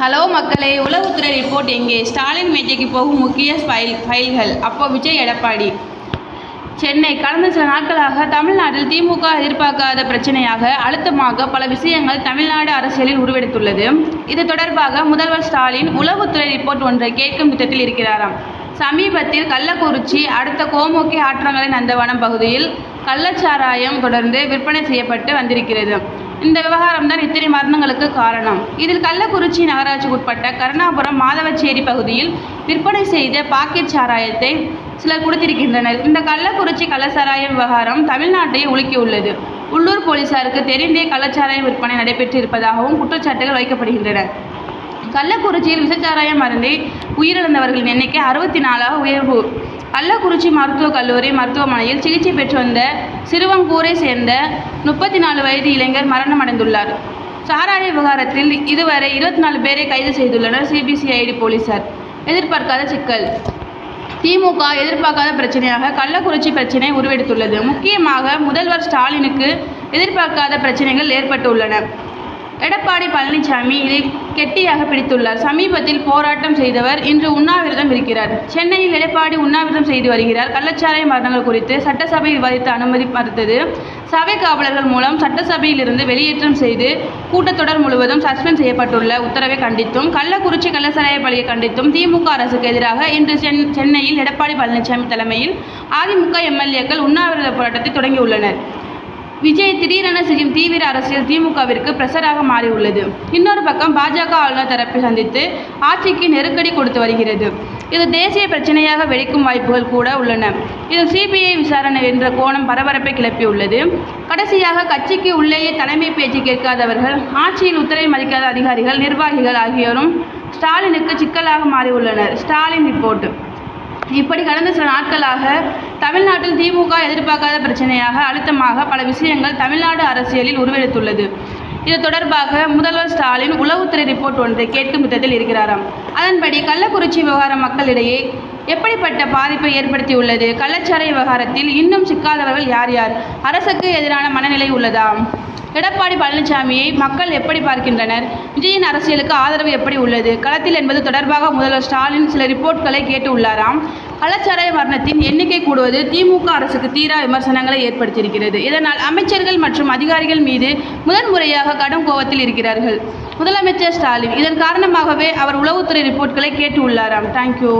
Hello மக்களே உளவுத்துறை report எங்கே? ஸ்டாலின் மேஜைக்கு போகும் முக்கிய ஃபைல் ஃபைல்கள் அப்போ விஜய் எடப்பாடி. சென்னை கடந்த சில நாட்களாக தமிழ்நாட்டில் திமுக எதிர்பார்க்காத பிரச்சனையாக அழுத்தமாக பல விஷயங்கள் தமிழ்நாடு அரசியலில் உருவெடுத்துள்ளது. இது தொடர்பாக முதல்வர் ஸ்டாலின் உளவுத்துறை ரிப்போர்ட் ஒன்றை கேட்கும் திட்டத்தில் இருக்கிறாராம். சமீபத்தில் கள்ளக்குறிச்சி அடுத்த கோமுக்கி ஆற்றங்கரை நந்தவனம் பகுதியில் கள்ளச்சாராயம் தொடர்ந்து விற்பனை செய்யப்பட்டு வந்திருக்கிறது. இந்த விவகாரம் தான் இத்தனை மரணங்களுக்கு காரணம். இதில் கள்ளக்குறிச்சி நகராட்சிக்கு உட்பட்ட கருணாபுரம் மாதவச்சேரி பகுதியில் விற்பனை செய்த பாக்கெட் சாராயத்தை சிலர் கொடுத்திருக்கின்றனர். இந்த கள்ளக்குறிச்சி கள்ளச்சாராய விவகாரம் தமிழ்நாட்டை உலுக்கியுள்ளது. உள்ளூர் போலீசாருக்கு தெரிந்தே கள்ளச்சாராய விற்பனை நடைபெற்று இருப்பதாகவும் குற்றச்சாட்டுகள் வைக்கப்படுகின்றன. கள்ளக்குறிச்சியில் விசச்சாராய மருந்தை உயிரிழந்தவர்களின் எண்ணிக்கை அறுபத்தி நாலாக உயர்வு. கள்ளக்குறிச்சி மருத்துவக் கல்லூரி மருத்துவமனையில் சிகிச்சை பெற்று வந்த சிறுவங்கூரை சேர்ந்த முப்பத்தி நாலு வயது இளைஞர் மரணமடைந்துள்ளார். சாராய விவகாரத்தில் இதுவரை இருபத்தி நாலு பேரை கைது செய்துள்ளனர் சிபிசிஐடி போலீசார். எதிர்பார்க்காத சிக்கல். திமுக எதிர்பார்க்காத பிரச்சனையாக கள்ளக்குறிச்சி பிரச்சனை உருவெடுத்துள்ளது. முக்கியமாக முதல்வர் ஸ்டாலினுக்கு எதிர்பார்க்காத பிரச்சனைகள் ஏற்பட்டுள்ளன. எடப்பாடி பழனிசாமி இதை கெட்டியாக பிடித்துள்ளார். சமீபத்தில் போராட்டம் செய்தவர் இன்று உண்ணாவிரதம் இருக்கிறார். சென்னையில் எடப்பாடி உண்ணாவிரதம் செய்து வருகிறார். கள்ளச்சாராய மரணங்கள் குறித்து சட்டசபை விவாதித்த அனுமதி மறுத்தது. சபை காவலர்கள் மூலம் சட்டசபையிலிருந்து வெளியேற்றம் செய்து கூட்டத்தொடர் முழுவதும் சஸ்பெண்ட் செய்யப்பட்டுள்ள உத்தரவை கண்டித்தும் கள்ளக்குறிச்சி கள்ளச்சாராய பலியை கண்டித்தும் திமுக அரசுக்கு எதிராக இன்று சென் சென்னையில் எடப்பாடி பழனிசாமி தலைமையில் அதிமுக எம்எல்ஏக்கள் உண்ணாவிரத போராட்டத்தை தொடங்கியுள்ளனர். விஜய் திடீரென செய்யும் தீவிர அரசியல் திமுகவிற்கு பிரஷராக மாறியுள்ளது. இன்னொரு பக்கம் பாஜக ஆளுநர் தரப்பை சந்தித்து ஆட்சிக்கு நெருக்கடி கொடுத்து வருகிறது. இது தேசிய பிரச்சனையாக வெடிக்கும் வாய்ப்புகள் கூட உள்ளன. இது சிபிஐ விசாரணை என்ற கோணம் பரபரப்பை கிளப்பியுள்ளது. கடைசியாக கட்சிக்கு உள்ளேயே தலைமை பேச்சு கேட்காதவர்கள் ஆட்சியில் உத்தரவை மதிக்காத அதிகாரிகள் நிர்வாகிகள் ஆகியோரும் ஸ்டாலினுக்கு சிக்கலாக மாறியுள்ளனர். ஸ்டாலின் ரிப்போர்ட். இப்படி கடந்த சில நாட்களாக தமிழ்நாட்டில் திமுக எதிர்பார்க்காத பிரச்சனையாக அழுத்தமாக பல விஷயங்கள் தமிழ்நாடு அரசியலில் உருவெடுத்துள்ளது. இது தொடர்பாக முதல்வர் ஸ்டாலின் உளவுத்துறை ரிப்போர்ட் ஒன்றை கேட்கும் விதத்தில் இருக்கிறாராம். அதன்படி கள்ளக்குறிச்சி விவகாரம் மக்களிடையே எப்படிப்பட்ட பாதிப்பை ஏற்படுத்தியுள்ளது? கள்ளச்சாரை விவகாரத்தில் இன்னும் சிக்காதவர்கள் யார் யார்? அரசுக்கு எதிரான மனநிலை உள்ளதா? எடப்பாடி பழனிசாமியை மக்கள் எப்படி பார்க்கின்றனர்? விஜயின் அரசியலுக்கு ஆதரவு எப்படி உள்ளது? களத்தில் என்பது தொடர்பாக முதல்வர் ஸ்டாலின் சில ரிப்போர்ட்களை கேட்டு உள்ளாராம். கள்ளச்சாராய மரணத்தின் எண்ணிக்கை கூடுவது திமுக அரசுக்கு தீரா விமர்சனங்களை ஏற்படுத்தியிருக்கிறது. இதனால் அமைச்சர்கள் மற்றும் அதிகாரிகள் மீது முதன்முறையாக கடும் கோபத்தில் இருக்கிறார்கள். முதலமைச்சர் ஸ்டாலின் இதன் காரணமாகவே அவர் உளவுத்துறை ரிப்போர்ட்களை கேட்டு உள்ளாராம். தேங்க்யூ